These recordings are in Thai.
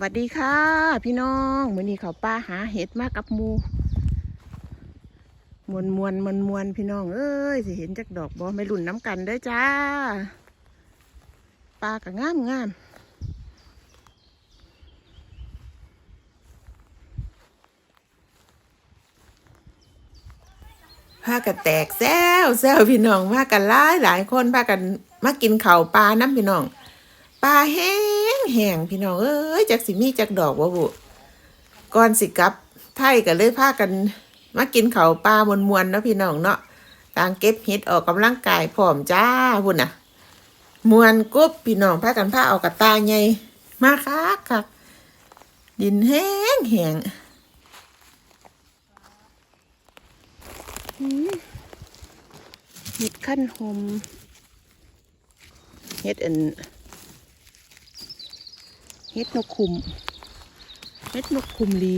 วัสดีค่ะ พี่น้องมื้อนี้เขาป้าหาเห็ดมากับมูมวนมวนมวนมวนพี่น้องเอ้ยสิเห็นจักดอกบ่ไม่รุ่นน้ำกันเด้อจ้าปลาก็งามงามพากันแตกแซวแซวพี่น้องพากันหลายหลายคนพากันมากินเข้าปลาน้ำพี่น้องปลาแห้ง แห้งพี่น้องเอ้ยจากสิมีจากดอกบ่บุก่อนสิกลับ ไทยก็เลยพากันมากินเขาปลามวนๆเนาะพี่น้องเนาะต่างเก็บเห็ดออกกำลังกายพร้อมจ้าพุ่นน่ะมวนกุบพี่น้องพากันพาเอากระตาใหญ่มาคักคักดินแห้งแห้งเห็ดขั้นหมเห็ดอัน เฮ็ดนกคุมเฮ็ดนกคุมลี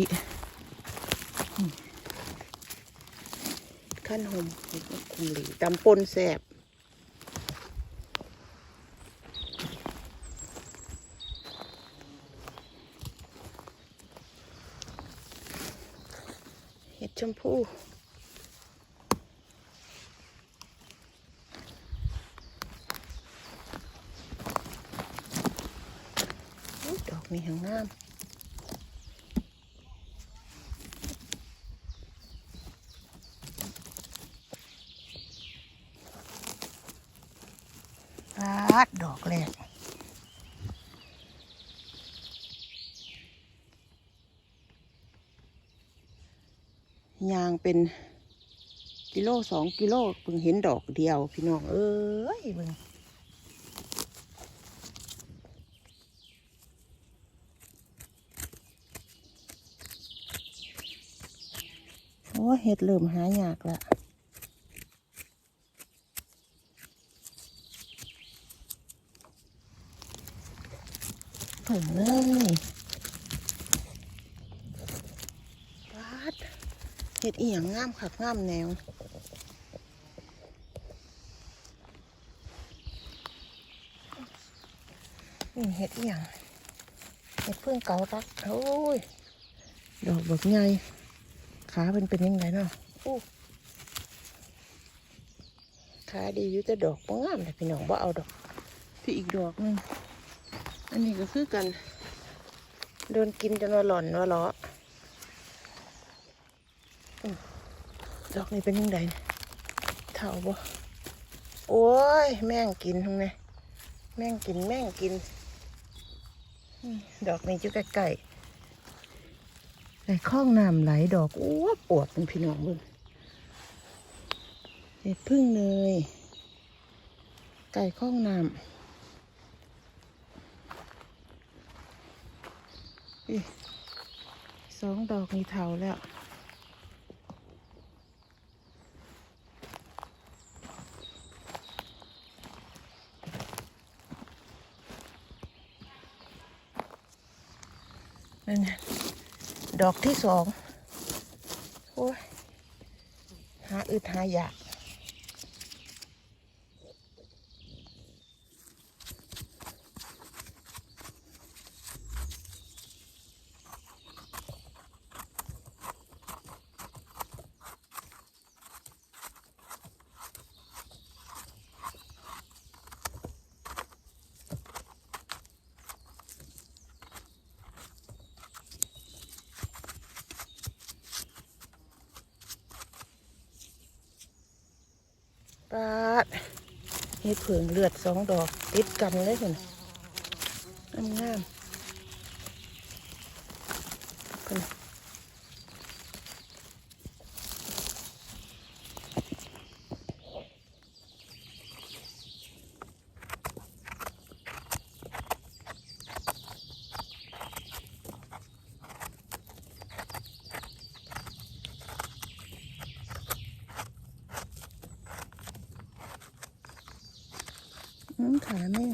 ขั้นหมเฮ็ดนกคุมลีตำปนแสบเฮ็ดชมพู อุ๊ยดอกนี้หางงามปาดดอกแรกยางเป็นกิโลสองกิโลเพิ่งเห็นดอกเดียว พี่น้อง เอ้ยเบิ่ง โอ้เห็ดเริ่มหายากละถึงเลยวาดเห็ดอีหยังงามคักงามแนวนี่เห็ดอีหยังเห็ดเพิ่งเก่าตักโอ้ย ดอกแบบไง ขาเป็นเป็นยังไงเนาะอู้ขาดีอยู่แต่ดอกบ่งามเลยพี่น้องบ่เอาดอกพี่อีกดอกหนึงอันนี้ก็คือกันโดนกินจนว่าหล่อนว่าล้ออืมดอกนี้เป็นยังไงเท่าบ่โอ้ย แม่งกินทั้งนี้แม่งกินแม่งกินอืมดอกนี้อยู่ใก ล้ๆในคลองน้ำไหลดอกอ้วปวดเป็นพี่น้องเบิ่งเห็ดพึ่งเนยไก่คลองน้ำสองดอกมีเถาแล้วนั่น ดอกที่สองโอ้ยหาอึดหาอยาก ปาดเฮ็ดเผิงเลือดสองดอก ติดกันเลยคุณงามงามๆคุณ ขาแม่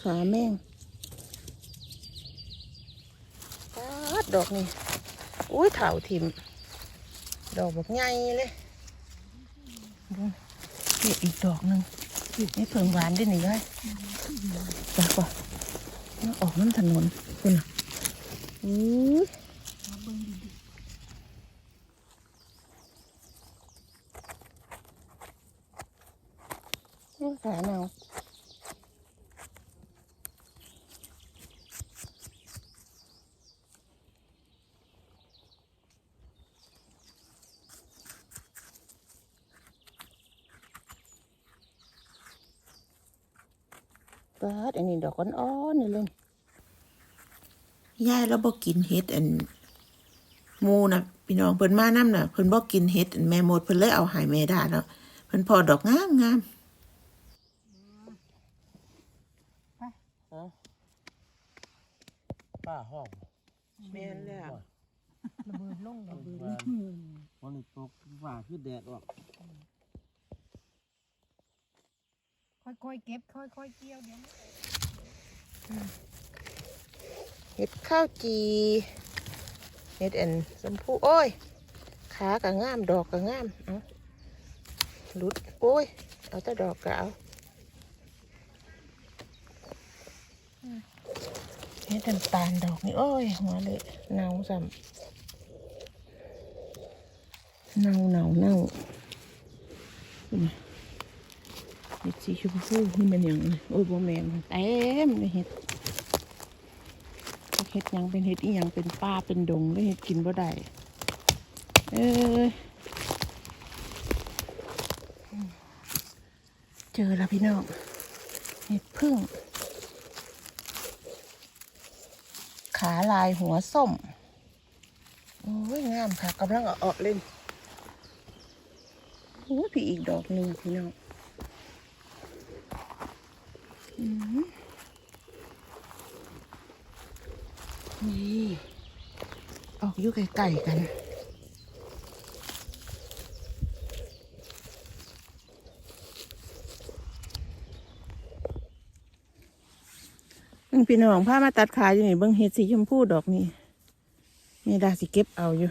ขาแม่งดอกนี่ อุ้ยเถาทิมดอกแบบใหญ่เลยนี่อีกดอกหนึ่ง นี่เพิ่งหวานด้วยนี่เลยจ้าก่อนมันออกน้ำถนนคุณอะอุ้ยนี่ขาหนาว ปา ดอันนี้ดอกอ่อนๆนี่เลยยายเราบ่กินเห็ดอันหมูนะพี่น้องเพิ่นมานํน่ะเพิ่นบ่กินเห็ดอันแม่หมดเพิ่นเลยเอาใหายแม่ดาเนาะเพิ่นพอดอกงามงามป้าห้องแม่นแล้วระเบิดลงระเบิดวันนี้ตกฝ่าคือแดดออกค่อยๆเก็บค่อยๆเกี่ยวเดี๋ยว เห็ดข้าวจีเห็ดอันชมพูโอ้ย ขาก็งามดอกก็งามเอาหลุดโอ้ย เอาแต่ดอกก็เอาเห็ดน้ำตาลดอกนี่โอ้ยหัวเลยเน่าซ้ำเน่าเน่าเน่า เห็ดสีชมพูนี่มันหยังโอ้ยโบแมนเต็มเลยเห็ดเห็ดยังเป็นเห็ดอีหยังเป็นป่าเป็นดงแล้วเห็ดกินบ่ได้เอ้ยเจอแล้วพี่น้องเห็ดพึ่ง ขาลายหัวส้มโอ้ยงามค่ะกำลังเอออกเล่นโอ้ยพี่อีกดอกหนึ่งพี่น้องอืม นี่ออกอยู่ไกลๆกันอืมพี่น้องพามาตัดขาอยู่นี่เบิ่งเห็ดสีชมพูดอกนี่แม่ดาสิเก็บเอาอยู่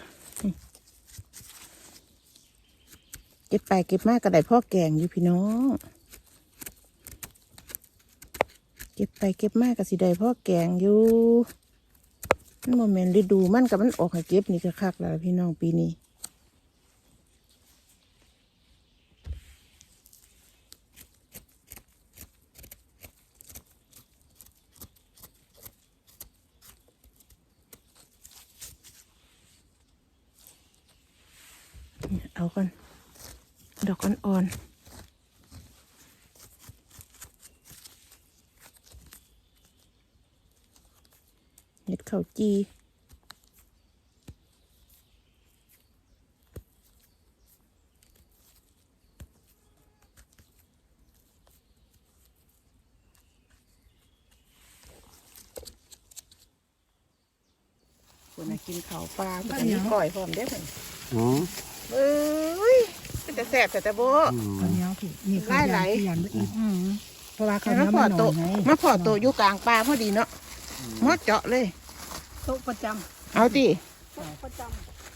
เก็บไปเก็บมากก็ได้พ่อแกงอยู่พี่น้อง เก็บไปเก็บมากก็สิได้พ่อแกงอยู่ มันโมเมนต์ฤดูมันกับมันออกให้เก็บนี่ก็คักแล้วพี่น้องปีนี้เอากันดอกอ่อนๆ เห็ดข้าวจี คนน่ะกินข้าวปลาเพิ่นมีก้อยพร้อมเด้อเพิ่นอ๋อเอ้ยเป็นแต่แสบแต่แต่โบข้าวเหนียวผิดนี่ข้าวหลายๆเที่ยนบ่อีกอืมเพราะว่าข้าวเหมานียวพอมันหโตน่อยไงมาพอโตอยู่กลางป่าพอดีเนาะมอเจาะเลย โต๊ะประจเอาดิำโต๊ะประจ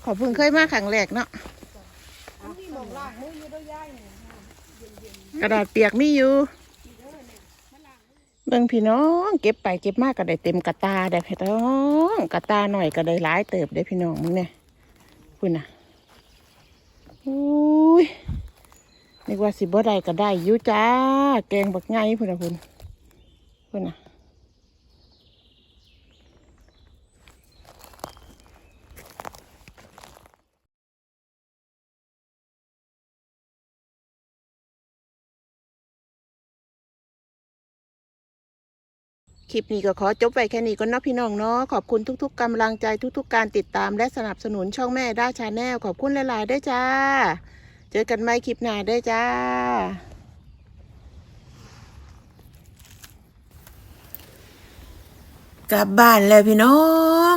ขอเพิ่งเคยมาครั้งแรกเนาะำนี่มองล่างมืออยู่ด้วยย่ายเนี่ยกระดาษเปียกมีอยู่เบิ่งพี่น้องเก็บไปเก็บมากก็ได้เต็มกระตาได้พี่น้องกระตาหน่อยก็ได้หลายเติบได้พี่น้องมึงเนี่ยคุณน่ะอุ้ยนึกว่าสิบ่ได้ก็ได้อยู่จ้า แกงบักไงพุ่นน่ะพุ่นพุ่นน่ะ คลิปนี้ก็ขอจบไปแค่นี้ก็นเนะพี่น้องเนาะขอบคุณทุก ๆกำลังใจทุก ๆ การติดตามและสนับสนุนช่องแม่ด้าชาแนลขอบคุณหลายๆด้วยจ้า เจอกันใหม่คลิปหน้าด้วยจ้ากลับบ้านแล้วพี่น้อง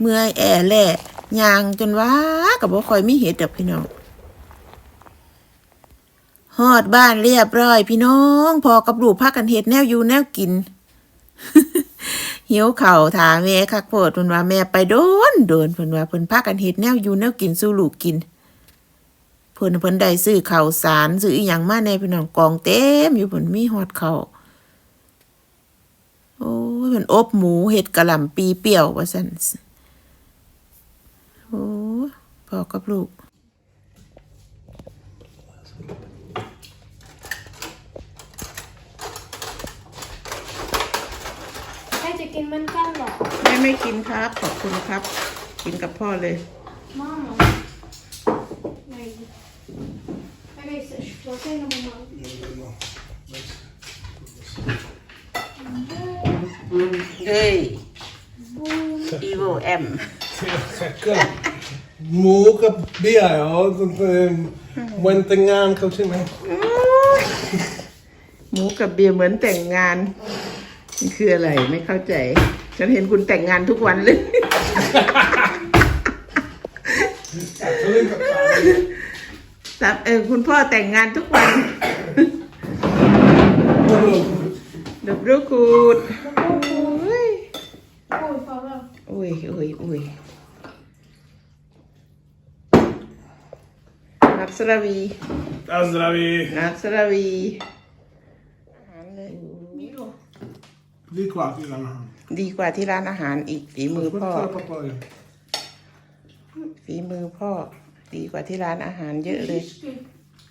เมื่อยแอแหละยางจนว่ากับบ่คอยมีเห็ดดอกพี่น้องฮอดบ้านเรียบร้อยพี่น้อง พอกับลูกพากันเห็ดแนวอยู่แนวกิน หิวเข่าถาแม่คักโพดเพิ่นว่าแม่ไปโดนโดนเพิ่นว่าเพิ่นพากันเฮ็ดแนวอยู่แนวกินสู่ลูกกินเพิ่นเพิ่นได้ซื้อข้าวสารซื้ออีหยังมาในพี่น้องกองเต็มอยู่เพิ่นมีฮอดข้าวโอ้ยเพิ่นอบหมูเฮ็ดกะหล่ำปีเปรี้ยวว่าซั่นโอ้พ่อกับลูก แม่จะ กินมันกันเหรอแม่ไม่กินครับ ขอบคุณครับ กินกับพ่อเลย Mama. Nej. Jag visar. Jag säger nog mamma. เฮ้ย evil M Säkert. Mo กับเบี้ยเหรอวันแต่งงานเขาใช่ไหมหมูกับเบียร์เหมือนแต่งงาน นี่คืออะไรไม่เข้าใจ ฉันเห็นคุณแต่งงานทุกวันเลยตามเออคุณพ่อแต่งงานทุกวันดับรูคูดโอ้ย Oj, farväl. โอ้ยโอ้ยโอ้ยนับสราวี Azravi. นับสราวีอาหารเลย Vi är kvar i den här. ดีกว่าที่ร้านอาหารอีกฝีมือพ่อ Kolla papaya. ฝีมือพ่อ ดีกว่าที่ร้านอาหารเยอะเลย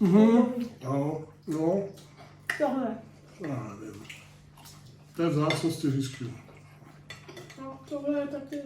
Mhm. Ja, ja. Jag har det. ja det, det var så styrskt. Ja, då vill jag ta till.